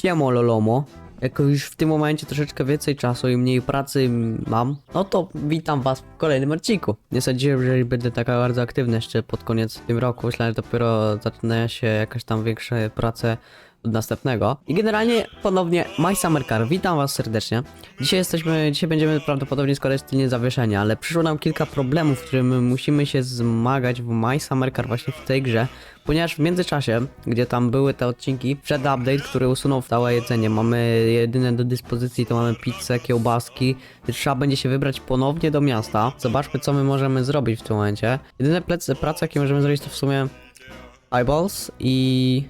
Siemo Lolomo. Jako już w tym momencie troszeczkę więcej czasu i mniej pracy mam, no to witam was w kolejnym odcinku. Nie sądziłem, że będę taka bardzo aktywny jeszcze pod koniec tym roku. Myślałem, że dopiero zaczyna się jakaś tam większe prace następnego. I generalnie ponownie My Summer Car. Witam was serdecznie. Dzisiaj jesteśmy, dzisiaj będziemy prawdopodobnie składać tylnie zawieszenia, ale przyszło nam kilka problemów, z którymi musimy się zmagać w My Summer Car właśnie w tej grze, ponieważ w międzyczasie, gdzie tam były te odcinki, przed update, który usunął całe jedzenie, mamy jedyne do dyspozycji, to mamy pizzę, kiełbaski, trzeba będzie się wybrać ponownie do miasta. Zobaczmy, co my możemy zrobić w tym momencie. Jedyne prace, jakie możemy zrobić, to w sumie eyeballs i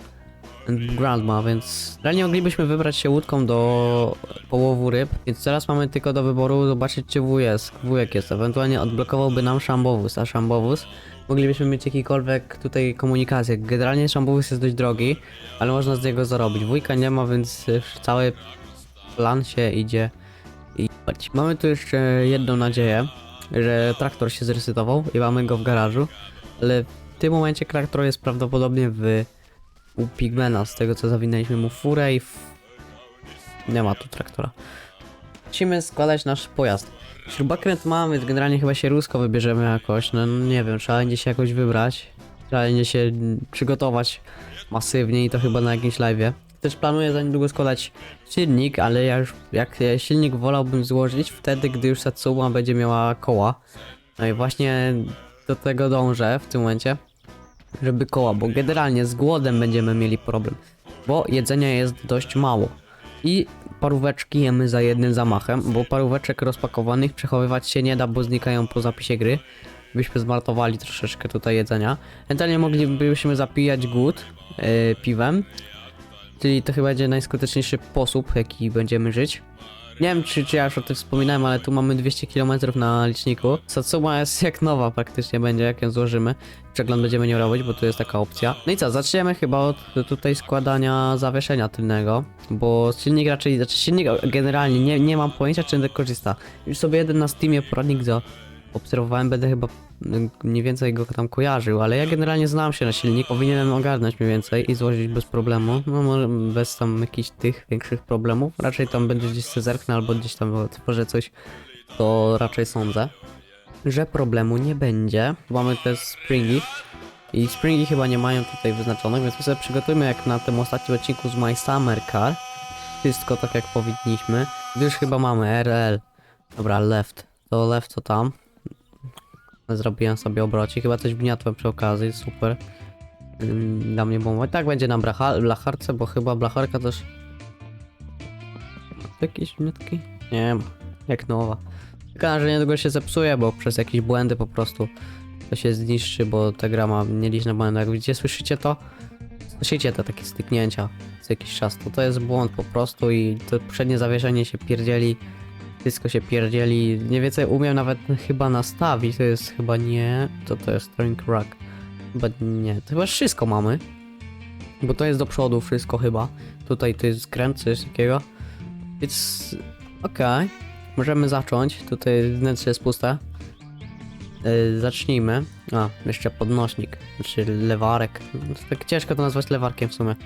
Grandma, więc realnie moglibyśmy wybrać się łódką do połowu ryb, więc teraz mamy tylko do wyboru zobaczyć czy W jest, wujek jest, ewentualnie odblokowałby nam szambowóz, a szambowóz moglibyśmy mieć jakikolwiek tutaj komunikację. Generalnie szambowóz jest dość drogi, ale można z niego zarobić. Wujka nie ma, więc cały plan się idzie i Mamy tu jeszcze jedną nadzieję, że traktor się zresetował i mamy go w garażu, ale w tym momencie traktor jest prawdopodobnie w u Pigmana, z tego co zawinęliśmy mu furę i w... nie ma tu traktora. Musimy składać nasz pojazd. Śrubokręt mamy, generalnie chyba się rusko wybierzemy jakoś, no nie wiem, trzeba będzie się jakoś wybrać. Trzeba będzie się przygotować masywnie i to chyba na jakimś live'ie. Też planuję za niedługo składać silnik, ale ja już, jak silnik wolałbym złożyć wtedy, gdy już Satsuma będzie miała koła. No i właśnie do tego dążę w tym momencie żeby koła, bo generalnie z głodem będziemy mieli problem, bo jedzenia jest dość mało. I paróweczki jemy za jednym zamachem, bo paróweczek rozpakowanych przechowywać się nie da, bo znikają po zapisie gry. Byśmy zmartowali troszeczkę tutaj jedzenia. Ewentualnie moglibyśmy zapijać głód yy, piwem, czyli to chyba będzie najskuteczniejszy sposób, jaki będziemy żyć. Nie wiem, czy, czy ja już o tym wspominałem, ale tu mamy 200 km na liczniku. Satsuma jest jak nowa praktycznie będzie, jak ją złożymy. Przegląd będziemy nie robić, bo tu jest taka opcja. No i co, zaczniemy chyba od tutaj składania zawieszenia tylnego, bo silnik raczej, znaczy silnik generalnie nie, nie mam pojęcia, czy będę korzysta. Już sobie jeden na Steamie poradnik za obserwowałem, będę chyba mm, mniej więcej go tam kojarzył, ale ja generalnie znam się na silnik, powinienem ogarnąć mniej więcej i złożyć bez problemu, no może bez tam jakichś tych większych problemów, raczej tam będzie gdzieś się zerknę albo gdzieś tam tworzę coś, to raczej sądzę, że problemu nie będzie. Mamy te springi i springi chyba nie mają tutaj wyznaczonych, więc my sobie przygotujmy jak na tym ostatnim odcinku z My Summer Car, wszystko tak jak powinniśmy, gdyż chyba mamy RL, dobra, left, to left to tam, Zrobiłem sobie obrocik, chyba coś wgniotłem przy okazji, super. Dla mnie bomba. Tak będzie na blacharce, bo chyba blacharka też... Jakieś wniotki? Nie ma. Jak nowa. Tylko, że niedługo się zepsuje, bo przez jakieś błędy po prostu to się zniszczy, bo ta gra ma nieliczne błędy. Jak widzicie, słyszycie to? Słyszycie te takie styknięcia co jakiś czas. To, to jest błąd po prostu i to przednie zawieszenie się pierdzieli. Wszystko się pierdzieli. Nie więcej umiem nawet chyba nastawić. To jest chyba nie. To to jest String Rack. Chyba nie. To chyba wszystko mamy. Bo to jest do przodu wszystko chyba. Tutaj to jest skręt, coś takiego. Więc okej. Możemy zacząć. Tutaj wnętrze jest puste. Yy, zacznijmy. A, jeszcze podnośnik. Znaczy lewarek. Tak ciężko to nazwać lewarkiem w sumie.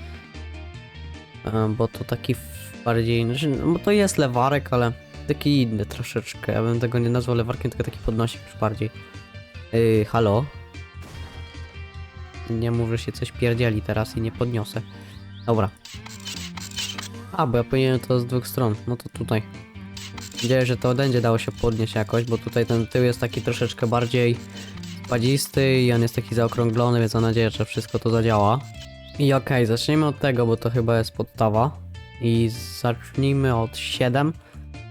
E, bo to taki bardziej. Znaczy, no, bo to jest lewarek, ale taki inny troszeczkę. Ja bym tego nie nazwał lewarkiem, tylko taki podnosik już bardziej. Yy, halo? Nie mów, że się coś pierdzieli teraz i nie podniosę. Dobra. A, bo ja powinienem to z dwóch stron. No to tutaj. Nadzieję, że to będzie dało się podnieść jakoś, bo tutaj ten tył jest taki troszeczkę bardziej spadzisty i on jest taki zaokrąglony, więc mam nadzieję, że wszystko to zadziała. I okej, zacznijmy od tego, bo to chyba jest podstawa. I zacznijmy od 7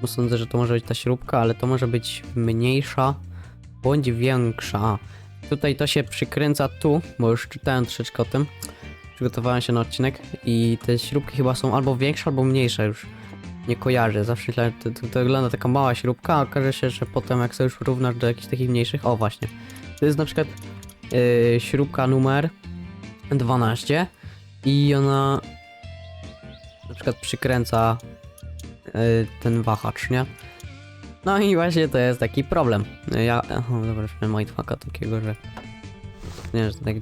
bo sądzę, że to może być ta śrubka, ale to może być mniejsza bądź większa. Tutaj to się przykręca tu, bo już czytałem troszeczkę o tym. Przygotowałem się na odcinek i te śrubki chyba są albo większe, albo mniejsze już. Nie kojarzę, zawsze myślałem, to, to, to wygląda taka mała śrubka, a okaże się, że potem jak sobie już równasz do jakichś takich mniejszych, o właśnie. To jest na przykład yy, śrubka numer 12 i ona na przykład przykręca ten wahacz, nie? No i właśnie to jest taki problem. Ja, o, dobra, miałem mindfucka takiego, że nie że to tak,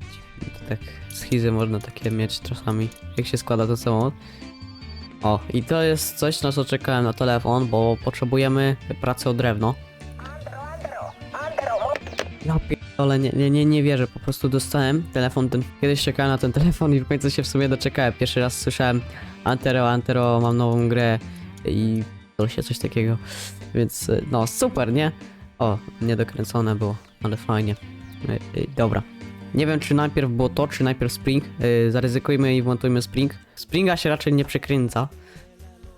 to tak schizy można takie mieć czasami, jak się składa to samo. O, i to jest coś, na co czekałem na telefon, bo potrzebujemy pracy o drewno. Ja pierdolę, nie, nie, nie, nie wierzę, po prostu dostałem telefon, ten, kiedyś czekałem na ten telefon i w końcu się w sumie doczekałem. Pierwszy raz słyszałem Antero, Antero, mam nową grę i to się coś takiego, więc y, no super, nie? O, niedokręcone było, ale fajnie. Y, y, dobra. Nie wiem, czy najpierw było to, czy najpierw Spring. Zaryzykujmy i wmontujmy Spring. Springa się raczej nie przekręca,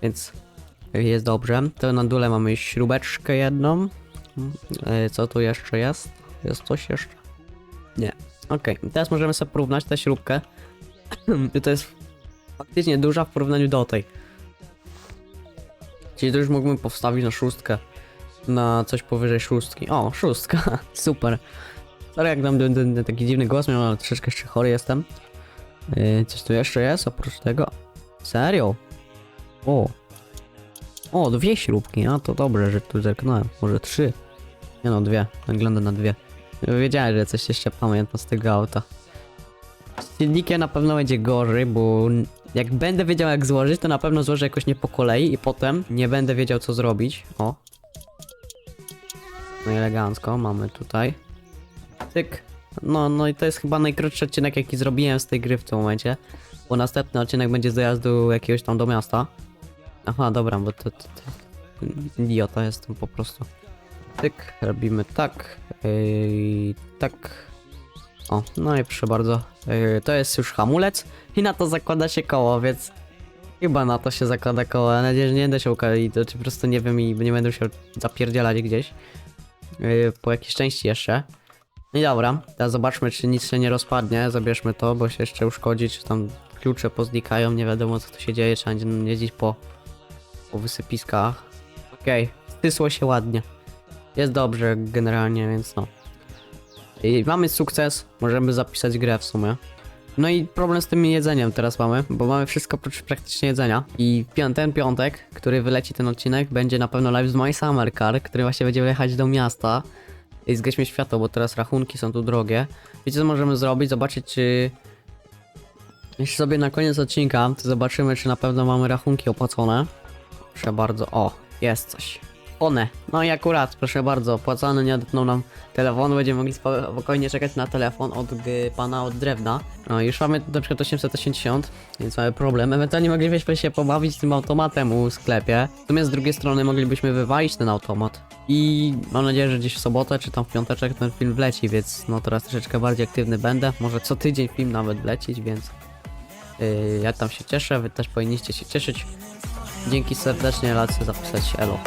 więc jest dobrze. To na dole mamy śrubeczkę jedną. Co tu jeszcze jest? Jest coś jeszcze? Nie. Okej, teraz możemy sobie porównać tę śrubkę. To jest faktycznie duża w porównaniu do tej. Czyli to już mógłbym powstawić na szóstkę. Na coś powyżej szóstki. O, szóstka. Super. Sorry jak dam ten, taki dziwny głos, miałem, ale troszeczkę jeszcze chory jestem. Yy, coś tu jeszcze jest oprócz tego? Serio? O. O, dwie śrubki, a to dobrze, że tu zerknąłem. Może trzy. Nie no, dwie. Wygląda na dwie. Wiedziałem, że coś jeszcze pamiętam z tego auta. Z silnikiem na pewno będzie gorzej, bo jak będę wiedział jak złożyć, to na pewno złożę jakoś nie po kolei i potem nie będę wiedział co zrobić. O. No i elegancko, mamy tutaj. Tyk. No, no i to jest chyba najkrótszy odcinek jaki zrobiłem z tej gry w tym momencie. Bo następny odcinek będzie z dojazdu jakiegoś tam do miasta. Aha, dobra, bo to, to, to idiota jestem po prostu. Tyk, robimy tak. Yy, tak. O, no i proszę bardzo. Yy, to jest już hamulec i na to zakłada się koło, więc chyba na to się zakłada koło. Mam nadzieję, że nie będę się ukazać, to po prostu nie wiem i nie będę się zapierdzielać gdzieś. Yy, po jakiejś części jeszcze. No i dobra, teraz zobaczmy, czy nic się nie rozpadnie. Zabierzmy to, bo się jeszcze uszkodzi, czy tam klucze poznikają, nie wiadomo co tu się dzieje, trzeba będzie jeździć po, po wysypiskach. Okej, stysło się ładnie. Jest dobrze generalnie, więc no. I mamy sukces, możemy zapisać grę w sumie. No i problem z tym jedzeniem teraz mamy, bo mamy wszystko oprócz praktycznie jedzenia. I ten piątek, który wyleci ten odcinek, będzie na pewno live z My Summer Car, który właśnie będzie jechać do miasta. I zgaśmy światło, bo teraz rachunki są tu drogie. Wiecie co możemy zrobić? Zobaczyć czy... Jeśli sobie na koniec odcinka, to zobaczymy czy na pewno mamy rachunki opłacone. Proszę bardzo, o, jest coś. One. No i akurat, proszę bardzo, opłacony nie odetnął nam telefonu, będziemy mogli spo- spokojnie czekać na telefon od pana od drewna. No już mamy na przykład 880, więc mamy problem. Ewentualnie moglibyśmy się pobawić tym automatem u sklepie. Sumie z drugiej strony moglibyśmy wywalić ten automat. I mam nadzieję, że gdzieś w sobotę czy tam w piąteczek ten film wleci, więc no teraz troszeczkę bardziej aktywny będę. Może co tydzień film nawet wlecieć, więc yy, ja tam się cieszę, wy też powinniście się cieszyć. Dzięki serdecznie, lecę zapisać elo.